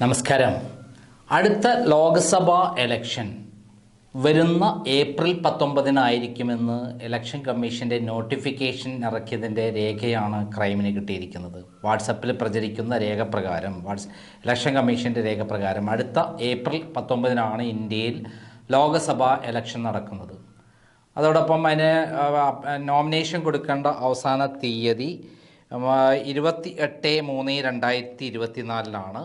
നമസ്കാരം. അടുത്ത ലോക്സഭാ എലക്ഷൻ വരുന്ന ഏപ്രിൽ പത്തൊമ്പതിനായിരിക്കുമെന്ന് ഇലക്ഷൻ കമ്മീഷന്റെ നോട്ടിഫിക്കേഷൻ ഇറക്കിയതിന്റെ രേഖയാണ് ക്രൈമിന് കിട്ടിയിരിക്കുന്നത്. വാട്സപ്പിൽ പ്രചരിക്കുന്ന രേഖ പ്രകാരം വാട്സ് ഇലക്ഷൻ കമ്മീഷന്റെ രേഖ പ്രകാരം അടുത്ത ഏപ്രിൽ പത്തൊമ്പതിനാണ് ഇന്ത്യയിൽ ലോക്സഭാ എലക്ഷൻ നടക്കുന്നത്. അതോടൊപ്പം അതിന് നോമിനേഷൻ കൊടുക്കേണ്ട അവസാന തീയതി ഇരുപത്തി എട്ട് മൂന്ന് രണ്ടായിരത്തി ഇരുപത്തി നാലിലാണ്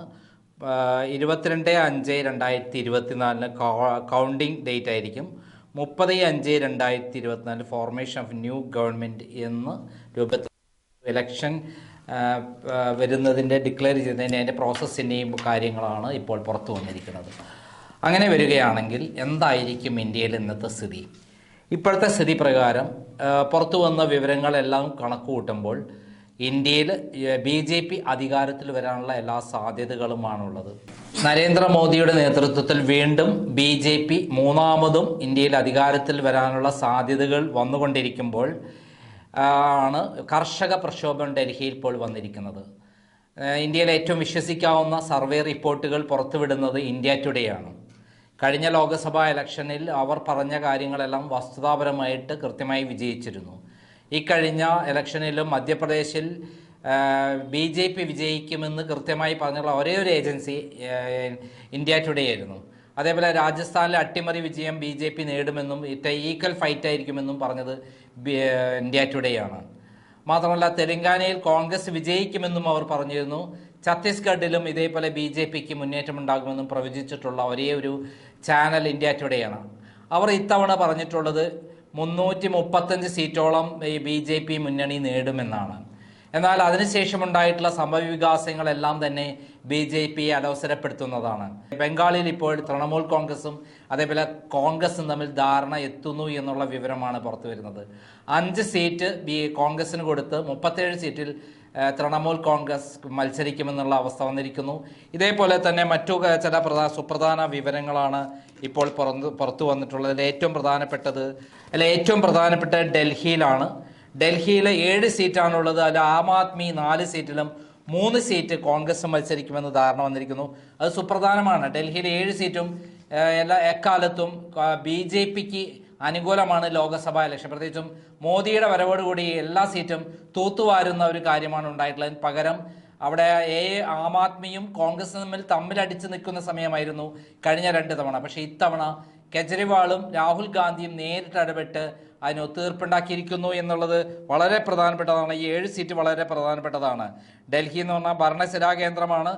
ഇരുപത്തിരണ്ട് അഞ്ച് രണ്ടായിരത്തി ഇരുപത്തിനാലിന് കൗണ്ടിങ് ഡേറ്റ് ആയിരിക്കും. മുപ്പത് അഞ്ച് രണ്ടായിരത്തി ഇരുപത്തിനാല് ഫോർമേഷൻ ഓഫ് ന്യൂ ഗവൺമെന്റ് എന്ന് രൂപത്തിൽ ഇലക്ഷൻ വരുന്നതിന്റെ ഡിക്ലെയർ ചെയ്തതിന്റെ അതിന്റെ പ്രോസസ്സിന്റെയും കാര്യങ്ങളാണ് ഇപ്പോൾ പുറത്തു വന്നിരിക്കുന്നത്. അങ്ങനെ വരികയാണെങ്കിൽ എന്തായിരിക്കും ഇന്ത്യയിൽ ഇന്നത്തെ സ്ഥിതി? ഇപ്പോഴത്തെ സ്ഥിതി പ്രകാരം പുറത്തു വന്ന വിവരങ്ങളെല്ലാം കണക്ക് കൂട്ടുമ്പോൾ ഇന്ത്യയിൽ ബി ജെ പി അധികാരത്തിൽ വരാനുള്ള എല്ലാ സാധ്യതകളുമാണുള്ളത്. നരേന്ദ്രമോദിയുടെ നേതൃത്വത്തിൽ വീണ്ടും ബി ജെ പി മൂന്നാമതും ഇന്ത്യയിൽ അധികാരത്തിൽ വരാനുള്ള സാധ്യതകൾ വന്നുകൊണ്ടിരിക്കുമ്പോൾ ആണ് കർഷക പ്രക്ഷോഭം ഡൽഹിയിൽ ഇപ്പോൾ വന്നിരിക്കുന്നത്. ഇന്ത്യയിൽ ഏറ്റവും വിശ്വസിക്കാവുന്ന സർവേ റിപ്പോർട്ടുകൾ പുറത്തുവിടുന്നത് ഇന്ത്യ ടുഡേ ആണ്. കഴിഞ്ഞ ലോക്സഭാ ഇലക്ഷനിൽ അവർ പറഞ്ഞ കാര്യങ്ങളെല്ലാം വസ്തുതാപരമായിട്ട് കൃത്യമായി വിജയിച്ചിരുന്നു. ഈ കഴിഞ്ഞ ഇലക്ഷനിലും മധ്യപ്രദേശിൽ ബി ജെ പി വിജയിക്കുമെന്ന് കൃത്യമായി പറഞ്ഞുള്ള ഒരേ ഒരു ഏജൻസി ഇന്ത്യ ടുഡേ ആയിരുന്നു. അതേപോലെ രാജസ്ഥാനിലെ അട്ടിമറി വിജയം ബി ജെ പി നേടുമെന്നും ഈക്വൽ ഫൈറ്റ് ആയിരിക്കുമെന്നും പറഞ്ഞത് ഇന്ത്യ ടുഡേ ആണ്. മാത്രമല്ല തെലങ്കാനയിൽ കോൺഗ്രസ് വിജയിക്കുമെന്നും അവർ പറഞ്ഞിരുന്നു. ഛത്തീസ്ഗഡിലും ഇതേപോലെ ബി ജെ പിക്ക് മുന്നേറ്റമുണ്ടാകുമെന്നും പ്രവചിച്ചിട്ടുള്ള ഒരേ ഒരു ചാനൽ ഇന്ത്യ ടുഡേ ആണ്. അവർ ഇത്തവണ പറഞ്ഞിട്ടുള്ളത് മുന്നൂറ്റി മുപ്പത്തഞ്ച് സീറ്റോളം ഈ ബി ജെ പി മുന്നണി നേടുമെന്നാണ്. എന്നാൽ അതിനുശേഷമുണ്ടായിട്ടുള്ള സംഭവവികാസങ്ങളെല്ലാം തന്നെ ബി ജെ പിയെ അലോസരപ്പെടുത്തുന്നതാണ് ബംഗാളിൽ ഇപ്പോൾ തൃണമൂൽ കോൺഗ്രസും അതേപോലെ കോൺഗ്രസും തമ്മിൽ ധാരണ എത്തുന്നു എന്നുള്ള വിവരമാണ് പുറത്തു വരുന്നത് അഞ്ച് സീറ്റ് ബി കോൺഗ്രസിന് കൊടുത്ത് മുപ്പത്തേഴ് സീറ്റിൽ തൃണമൂൽ കോൺഗ്രസ് മത്സരിക്കുമെന്നുള്ള അവസ്ഥ വന്നിരിക്കുന്നു. ഇതേപോലെ തന്നെ മറ്റു ചില പ്രധാന സുപ്രധാന വിവരങ്ങളാണ് ഇപ്പോൾ പുറത്ത് പുറത്തു വന്നിട്ടുള്ളത്. ഏറ്റവും പ്രധാനപ്പെട്ടത് അല്ല ഏറ്റവും പ്രധാനപ്പെട്ട ഡൽഹിയിലാണ്. ഡൽഹിയിൽ ഏഴ് സീറ്റാണുള്ളത്. അതിൽ ആം ആദ്മി നാല് സീറ്റിലും മൂന്ന് സീറ്റ് കോൺഗ്രസ് മത്സരിക്കുമെന്ന് ധാരണ വന്നിരിക്കുന്നു. അത് സുപ്രധാനമാണ്. ഡൽഹിയിലെ ഏഴ് സീറ്റും എല്ലാ എക്കാലത്തും ബി ജെ പിക്ക് അനുകൂലമാണ് ലോക്സഭാ ഇലക്ഷൻ. പ്രത്യേകിച്ചും മോദിയുടെ വരവോടുകൂടി എല്ലാ സീറ്റും തൂത്തുവാരുന്ന ഒരു കാര്യമാണ് ഉണ്ടായിട്ടുള്ളത്. പകരം അവിടെ എ ആം ആദ്മിയും കോൺഗ്രസും തമ്മിൽ തമ്മിലടിച്ച് നിൽക്കുന്ന സമയമായിരുന്നു കഴിഞ്ഞ രണ്ട് തവണ. പക്ഷേ ഇത്തവണ കെജ്രിവാളും രാഹുൽ ഗാന്ധിയും നേരിട്ട് ഇടപെട്ട് അതിന് ഒത്തീർപ്പുണ്ടാക്കിയിരിക്കുന്നു എന്നുള്ളത് വളരെ പ്രധാനപ്പെട്ടതാണ്. ഈ ഏഴ് സീറ്റ് വളരെ പ്രധാനപ്പെട്ടതാണ്. ഡൽഹി എന്ന് പറഞ്ഞാൽ ഭരണസിരാ കേന്ദ്രമാണ്.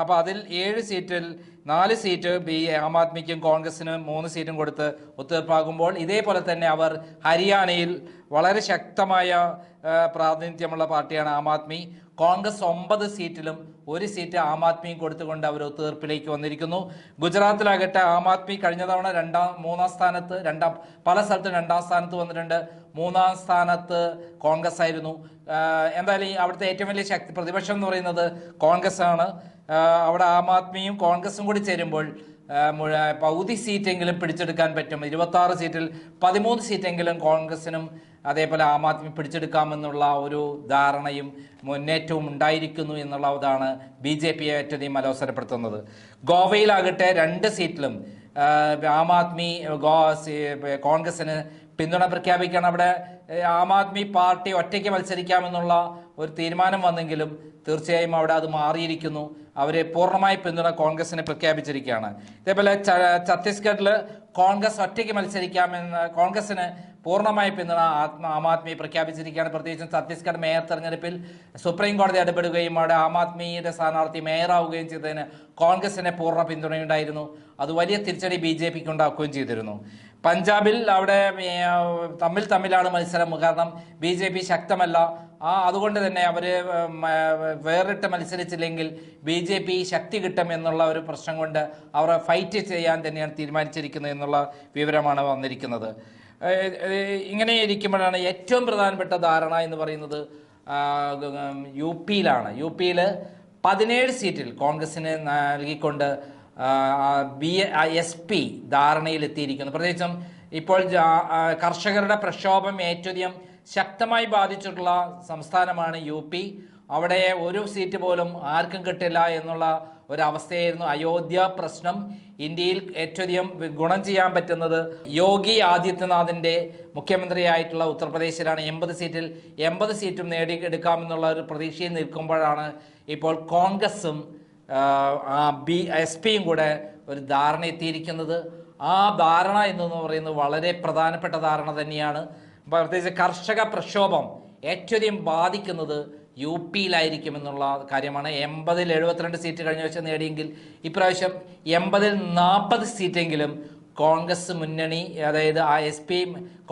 അപ്പോൾ അതിൽ ഏഴ് സീറ്റിൽ നാല് സീറ്റ് ബി ആം ആദ്മിക്കും കോൺഗ്രസിനും മൂന്ന് സീറ്റും കൊടുത്ത് ഒത്തുതീർപ്പാകുമ്പോൾ ഇതേപോലെ തന്നെ അവർ ഹരിയാനയിൽ വളരെ ശക്തമായ പ്രാതിനിധ്യമുള്ള പാർട്ടിയാണ് ആം ആദ്മി. കോൺഗ്രസ് ഒമ്പത് സീറ്റിലും ഒരു സീറ്റ് ആം ആദ്മിയും കൊടുത്തുകൊണ്ട് അവർ ഒത്തുതീർപ്പിലേക്ക് വന്നിരിക്കുന്നു. ഗുജറാത്തിലാകട്ടെ ആം ആദ്മി കഴിഞ്ഞ തവണ രണ്ടാം മൂന്നാം സ്ഥാനത്ത് രണ്ടാം പല സ്ഥലത്തും രണ്ടാം സ്ഥാനത്ത് വന്നിട്ടുണ്ട്. മൂന്നാം സ്ഥാനത്ത് കോൺഗ്രസ് ആയിരുന്നു. എന്തായാലും ഈ അവിടുത്തെ ഏറ്റവും വലിയ ശക്തി പ്രതിപക്ഷം എന്ന് പറയുന്നത് കോൺഗ്രസ് ആണ് അവിടെ ആം ആദ്മിയും കോൺഗ്രസും കൂടി ചേരുമ്പോൾ പകുതി സീറ്റെങ്കിലും പിടിച്ചെടുക്കാൻ പറ്റും. ഇരുപത്തി ആറ് സീറ്റിൽ പതിമൂന്ന് സീറ്റെങ്കിലും കോൺഗ്രസിനും അതേപോലെ ആം ആദ്മി പിടിച്ചെടുക്കാമെന്നുള്ള ഒരു ധാരണയും മുന്നേറ്റവും ഉണ്ടായിരിക്കുന്നു എന്നുള്ളതാണ് ബി ജെ പിയെ ഏറ്റവും അലോസരപ്പെടുത്തുന്നത്. ഗോവയിലാകട്ടെ രണ്ട് സീറ്റിലും ആം ആദ്മി കോൺഗ്രസിന് പിന്തുണ പ്രഖ്യാപിക്കുകയാണ്. അവിടെ ആം ആദ്മി പാർട്ടി ഒറ്റയ്ക്ക് മത്സരിക്കാമെന്നുള്ള ഒരു തീരുമാനം വന്നെങ്കിലും തീർച്ചയായും അവിടെ അത് മാറിയിരിക്കുന്നു. അവരെ പൂർണമായി പിന്തുണ കോൺഗ്രസിന് പ്രഖ്യാപിച്ചിരിക്കുകയാണ്. ഇതേപോലെ ഛത്തീസ്ഗഡിൽ കോൺഗ്രസ് ഒറ്റയ്ക്ക് മത്സരിക്കാമെന്ന് കോൺഗ്രസിന് പൂർണമായി പിന്തുണ ആത്മ ആം ആദ്മി പ്രഖ്യാപിച്ചിരിക്കുകയാണ്. പ്രത്യേകിച്ചും ഛത്തീസ്ഗഡ് മേയർ തെരഞ്ഞെടുപ്പിൽ സുപ്രീം കോടതി ഇടപെടുകയും അവിടെ ആം ആദ്മിയുടെ സ്ഥാനാർത്ഥി മേയറാവുകയും ചെയ്തതിന് കോൺഗ്രസിന് പൂർണ പിന്തുണയുണ്ടായിരുന്നു. അത് വലിയ തിരിച്ചടി ബി ജെ പിക്ക് ഉണ്ടാക്കുകയും ചെയ്തിരുന്നു. പഞ്ചാബിൽ അവിടെ തമ്മിൽ തമ്മിലാണ് മത്സരം. കാരണം ബി ജെ പി ശക്തമല്ല. ആ അതുകൊണ്ട് തന്നെ അവർ വേറിട്ട് മത്സരിച്ചില്ലെങ്കിൽ ബി ജെ പി ശക്തി കിട്ടും എന്നുള്ള ഒരു പ്രശ്നം കൊണ്ട് അവരെ ഫൈറ്റ് ചെയ്യാൻ തന്നെയാണ് തീരുമാനിച്ചിരിക്കുന്നത് എന്നുള്ള വിവരമാണ് വന്നിരിക്കുന്നത്. ഇങ്ങനെ ഇരിക്കുമ്പോഴാണ് ഏറ്റവും പ്രധാനപ്പെട്ട ധാരണ എന്ന് പറയുന്നത് യു പിയിലാണ് യു പിയിൽ പതിനേഴ് സീറ്റിൽ കോൺഗ്രസിന് നൽകിക്കൊണ്ട് ബി എസ് പി ധാരണയിലെത്തിയിരിക്കുന്നു. പ്രത്യേകിച്ചും ഇപ്പോൾ കർഷകരുടെ പ്രക്ഷോഭം ഏറ്റവും ശക്തമായി ബാധിച്ചിട്ടുള്ള സംസ്ഥാനമാണ് യു പി. അവിടെ ഒരു സീറ്റ് പോലും ആർക്കും കിട്ടില്ല എന്നുള്ള ഒരവസ്ഥയായിരുന്നു. അയോധ്യ പ്രശ്നം ഇന്ത്യയിൽ ഏറ്റവും ഗുണം ചെയ്യാൻ പറ്റുന്നത് യോഗി ആദിത്യനാഥിന്റെ മുഖ്യമന്ത്രിയായിട്ടുള്ള ഉത്തർപ്രദേശിലാണ്. എൺപത് സീറ്റിൽ എൺപത് സീറ്റും നേടിയെടുക്കാമെന്നുള്ള ഒരു പ്രതീക്ഷയിൽ നിൽക്കുമ്പോഴാണ് ഇപ്പോൾ കോൺഗ്രസും ബി എസ് പിയും കൂടെ ഒരു ധാരണ എത്തിയിരിക്കുന്നത്. ആ ധാരണ എന്ന് പറയുന്നത് വളരെ പ്രധാനപ്പെട്ട ധാരണ തന്നെയാണ്. പ്രത്യേകിച്ച് കർഷക പ്രക്ഷോഭം ഏറ്റവും ബാധിക്കുന്നത് യു പിയിലായിരിക്കും എന്നുള്ള കാര്യമാണ്. എൺപതിൽ എഴുപത്തിരണ്ട് സീറ്റ് കഴിഞ്ഞ വർഷം നേടിയെങ്കിൽ ഇപ്രാവശ്യം എൺപതിൽ നാൽപ്പത് സീറ്റെങ്കിലും കോൺഗ്രസ് മുന്നണി അതായത് ആ എസ് പി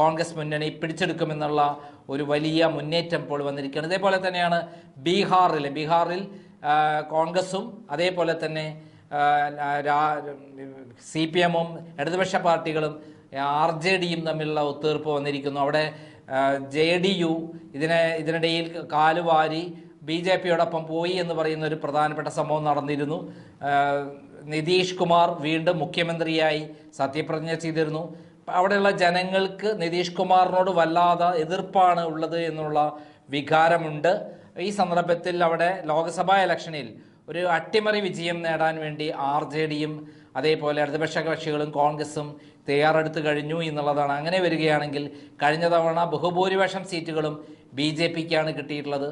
കോൺഗ്രസ് മുന്നണി പിടിച്ചെടുക്കുമെന്നുള്ള ഒരു വലിയ മുന്നേറ്റം ഇപ്പോൾ വന്നിരിക്കുകയാണ്. ഇതേപോലെ തന്നെയാണ് ബീഹാറിൽ ബീഹാറിൽ കോൺഗ്രസും അതേപോലെ തന്നെ സി പി എമ്മും ഇടതുപക്ഷ പാർട്ടികളും ആർ ജെ ഡിയും തമ്മിലുള്ള ഒത്തീർപ്പ് വന്നിരിക്കുന്നു. അവിടെ ജെ ഡി യു ഇതിനെ ഇതിനിടയിൽ കാലുവാരി ബി ജെ പിയോടൊപ്പം പോയി എന്ന് പറയുന്ന ഒരു പ്രധാനപ്പെട്ട സംഭവം നടന്നിരുന്നു. നിതീഷ് കുമാർ വീണ്ടും മുഖ്യമന്ത്രിയായി സത്യപ്രതിജ്ഞ ചെയ്തിരുന്നു. അവിടെയുള്ള ജനങ്ങൾക്ക് നിതീഷ് കുമാറിനോട് വല്ലാതെ എതിർപ്പാണ് ഉള്ളത് എന്നുള്ള വികാരമുണ്ട്. ഈ സന്ദർഭത്തിൽ അവിടെ ലോക്സഭാ ഇലക്ഷനിൽ ഒരു അട്ടിമറി വിജയം നേടാൻ വേണ്ടി ആർ ജെ ഡിയും അതേപോലെ ഇടതുപക്ഷ കക്ഷികളും കോൺഗ്രസും തയ്യാറെടുത്ത് കഴിഞ്ഞു എന്നുള്ളതാണ്. അങ്ങനെ വരികയാണെങ്കിൽ കഴിഞ്ഞ തവണ ബഹുഭൂരിപക്ഷം സീറ്റുകളും ബി ജെ പിക്കാണ് കിട്ടിയിട്ടുള്ളത്.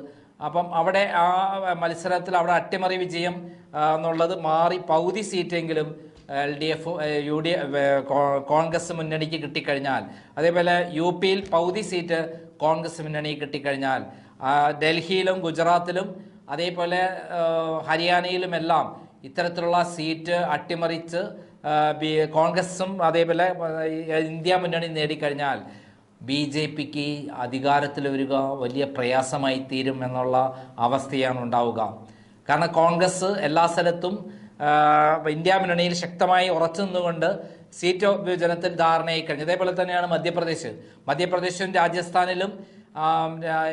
അപ്പം അവിടെ ആ മത്സരത്തിൽ അവിടെ അട്ടിമറി വിജയം എന്നുള്ളത് മാറി പകുതി സീറ്റെങ്കിലും L D F U D Congress മുന്നണിക്ക് കിട്ടിക്കഴിഞ്ഞാൽ അതേപോലെ യു പിയിൽ പകുതി സീറ്റ് കോൺഗ്രസ് മുന്നണി കിട്ടിക്കഴിഞ്ഞാൽ ഡൽഹിയിലും ഗുജറാത്തിലും അതേപോലെ ഹരിയാനയിലുമെല്ലാം ഇത്തരത്തിലുള്ള സീറ്റ് അട്ടിമറിച്ച് കോൺഗ്രസും അതേപോലെ ഇന്ത്യ മുന്നണി നേടിക്കഴിഞ്ഞാൽ ബി ജെ പിക്ക് അധികാരത്തിൽ വരിക വലിയ പ്രയാസമായി തീരും എന്നുള്ള അവസ്ഥയാണ് ഉണ്ടാവുക. കാരണം കോൺഗ്രസ് എല്ലാ സ്ഥലത്തും ഇന്ത്യ മുന്നണിയിൽ ശക്തമായി ഉറച്ചു നിന്നുകൊണ്ട് സീറ്റ് വിഭജനത്തിൽ ധാരണയായി കഴിഞ്ഞു. അതേപോലെ തന്നെയാണ് മധ്യപ്രദേശ്. മധ്യപ്രദേശും രാജസ്ഥാനിലും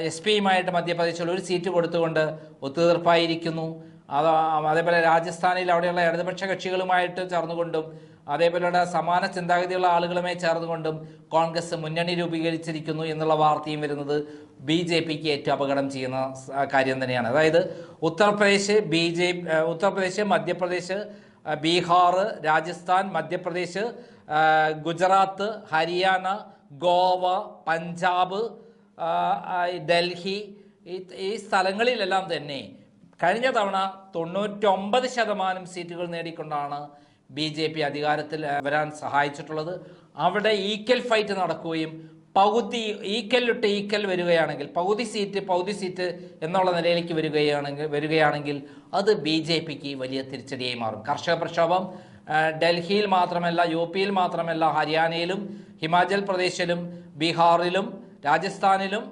എസ് പിയുമായിട്ട് മധ്യപ്രദേശിൽ ഒരു സീറ്റ് കൊടുത്തുകൊണ്ട് ഒത്തുതീർപ്പായിരിക്കുന്നു. അത് അതേപോലെ രാജസ്ഥാനിൽ അവിടെയുള്ള ഇടതുപക്ഷ കക്ഷികളുമായിട്ട് ചേർന്നുകൊണ്ടും അതേപോലെയുള്ള സമാന ചിന്താഗതിയുള്ള ആളുകളുമായി ചേർന്നുകൊണ്ടും കോൺഗ്രസ് മുന്നണി രൂപീകരിച്ചിരിക്കുന്നു എന്നുള്ള വാർത്തയും വരുന്നത് ബി ജെ പിക്ക് ഏറ്റവും അപകടം ചെയ്യുന്ന കാര്യം തന്നെയാണ്. അതായത് ഉത്തർപ്രദേശ് ബി ജെ ഉത്തർപ്രദേശ് മധ്യപ്രദേശ് ബീഹാർ രാജസ്ഥാൻ മധ്യപ്രദേശ് ഗുജറാത്ത് ഹരിയാന ഗോവ പഞ്ചാബ് ഡൽഹി ഈ സ്ഥലങ്ങളിലെല്ലാം തന്നെ കഴിഞ്ഞ തവണ തൊണ്ണൂറ്റൊമ്പത് ശതമാനം സീറ്റുകൾ നേടിക്കൊണ്ടാണ് ബി ജെ പി അധികാരത്തിൽ വരാൻ സഹായിച്ചിട്ടുള്ളത്. അവിടെ ഈക്വൽ ഫൈറ്റ് നടക്കുകയും പകുതി ഈക്വൽ വിട്ട് ഈക്വൽ വരികയാണെങ്കിൽ പകുതി സീറ്റ് പകുതി സീറ്റ് എന്നുള്ള നിലയിലേക്ക് വരികയാണെങ്കിൽ വരികയാണെങ്കിൽ അത് ബി ജെ പിക്ക് വലിയ തിരിച്ചടിയായി മാറും. കർഷക പ്രക്ഷോഭം ഡൽഹിയിൽ മാത്രമല്ല യു പിയിൽ മാത്രമല്ല ഹരിയാനയിലും ഹിമാചൽ പ്രദേശിലും ബീഹാറിലും രാജസ്ഥാനിലും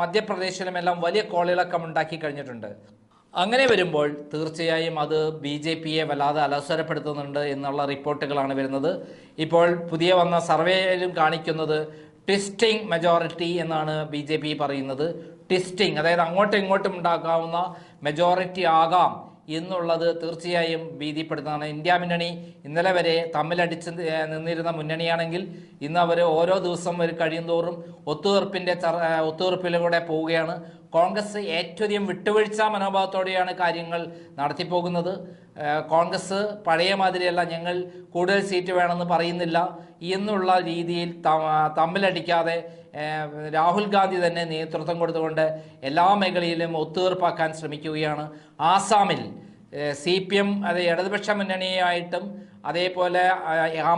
മധ്യപ്രദേശിലും മധ്യപ്രദേശിലുമെല്ലാം വലിയ കോളിളക്കം ഉണ്ടാക്കി കഴിഞ്ഞിട്ടുണ്ട്. അങ്ങനെ വരുമ്പോൾ തീർച്ചയായും അത് ബി ജെ പിയെ വല്ലാതെ അലസരപ്പെടുത്തുന്നുണ്ട് എന്നുള്ള റിപ്പോർട്ടുകളാണ് വരുന്നത്. ഇപ്പോൾ പുതിയ വന്ന സർവേയിലും കാണിക്കുന്നത് ട്വിസ്റ്റിംഗ് മെജോറിറ്റി എന്നാണ് ബി ജെ പി പറയുന്നത്. ട്വിസ്റ്റിംഗ് അതായത് അങ്ങോട്ടും ഇങ്ങോട്ടും ഉണ്ടാക്കാവുന്ന മെജോറിറ്റി ആകാം എന്നുള്ളത് തീർച്ചയായും ഭീതിപ്പെടുത്തുന്നതാണ്. ഇന്ത്യ മുന്നണി ഇന്നലെ വരെ തമ്മിലടിച്ച് നിന്നിരുന്ന മുന്നണിയാണെങ്കിൽ ഇന്ന് അവർ ഓരോ ദിവസം ഒരു കഴിയുന്തോറും ഒത്തുതീർപ്പിന്റെ ചർ- ഒത്തുതീർപ്പിലൂടെ പോവുകയാണ്. കോൺഗ്രസ് ഏറ്റവും വിട്ടുവീഴ്ച മനോഭാവത്തോടെയാണ് കാര്യങ്ങൾ നടത്തിപ്പോകുന്നത്. കോൺഗ്രസ് പഴയ മാതിരിയല്ല ഞങ്ങൾ കൂടുതൽ സീറ്റ് വേണമെന്ന് പറയുന്നില്ല. എന്നുള്ള രീതിയിൽ തമ്മിലടിക്കാതെ രാഹുൽ ഗാന്ധി തന്നെ നേതൃത്വം കൊടുത്തുകൊണ്ട് എല്ലാ മേഖലയിലും ഒത്തുതീർപ്പാക്കാൻ ശ്രമിക്കുകയാണ്. ആസാമിൽ സി പി എം അത് ഇടതുപക്ഷ മുന്നണിയായിട്ടും അതേപോലെ ആ,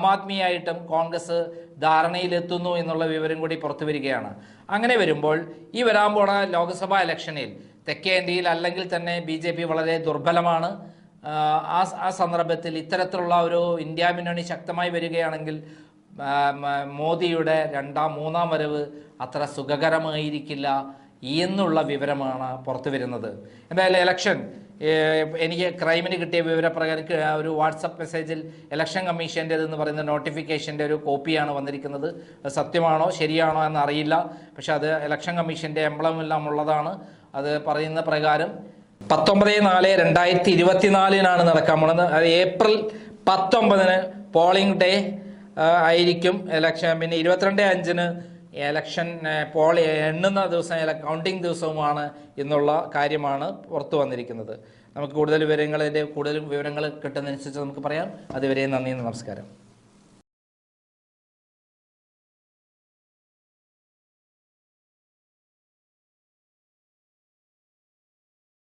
ആദ്മിയായിട്ടും കോൺഗ്രസ് ധാരണയിലെത്തുന്നു എന്നുള്ള വിവരം കൂടി പുറത്തു വരികയാണ്. അങ്ങനെ വരുമ്പോൾ ഈ വരാൻ പോണ ലോക്സഭാ ഇലക്ഷനിൽ തെക്കേ ഇന്ത്യയിൽ അല്ലെങ്കിൽ തന്നെ ബി ജെ പി വളരെ ദുർബലമാണ്. ആ, ആ സന്ദർഭത്തിൽ ഇത്തരത്തിലുള്ള ഒരു ഇന്ത്യ മുന്നണി ശക്തമായി വരികയാണെങ്കിൽ മോദിയുടെ രണ്ടാം മൂന്നാം വരവ് അത്ര സുഖകരമായിരിക്കില്ല എന്നുള്ള വിവരമാണ് പുറത്തു വരുന്നത്. എന്തായാലും ഇലക്ഷൻ എനിക്ക് ക്രൈമിന് കിട്ടിയ വിവരപ്രകാരം ഒരു വാട്സപ്പ് മെസ്സേജിൽ ഇലക്ഷൻ കമ്മീഷന്റെ എന്ന് പറയുന്ന നോട്ടിഫിക്കേഷന്റെ ഒരു കോപ്പിയാണ് വന്നിരിക്കുന്നത്. സത്യമാണോ ശരിയാണോ എന്നറിയില്ല. പക്ഷെ അത് ഇലക്ഷൻ കമ്മീഷന്റെ എംബ്ലം എല്ലാം ഉള്ളതാണ്. അത് പറയുന്ന പ്രകാരം പത്തൊമ്പത് നാല് രണ്ടായിരത്തി ഇരുപത്തിനാലിനാണ് നടക്കാൻ അത് ഏപ്രിൽ പത്തൊമ്പതിന് പോളിംഗ് ഡേ ആയിരിക്കും ഇലക്ഷൻ പിന്നെ ഇരുപത്തിരണ്ട് അഞ്ചിന് എലക്ഷൻ പോൾ എണ്ണുന്ന ദിവസം കൗണ്ടിങ് ദിവസവുമാണ് എന്നുള്ള കാര്യമാണ് പുറത്തു വന്നിരിക്കുന്നത്. നമുക്ക് കൂടുതൽ വിവരങ്ങൾ ഇതിന്റെ കൂടുതൽ വിവരങ്ങൾ കിട്ടുന്നതനുസരിച്ച് നമുക്ക് പറയാം. അതുവരെ നന്ദി നമസ്കാരം.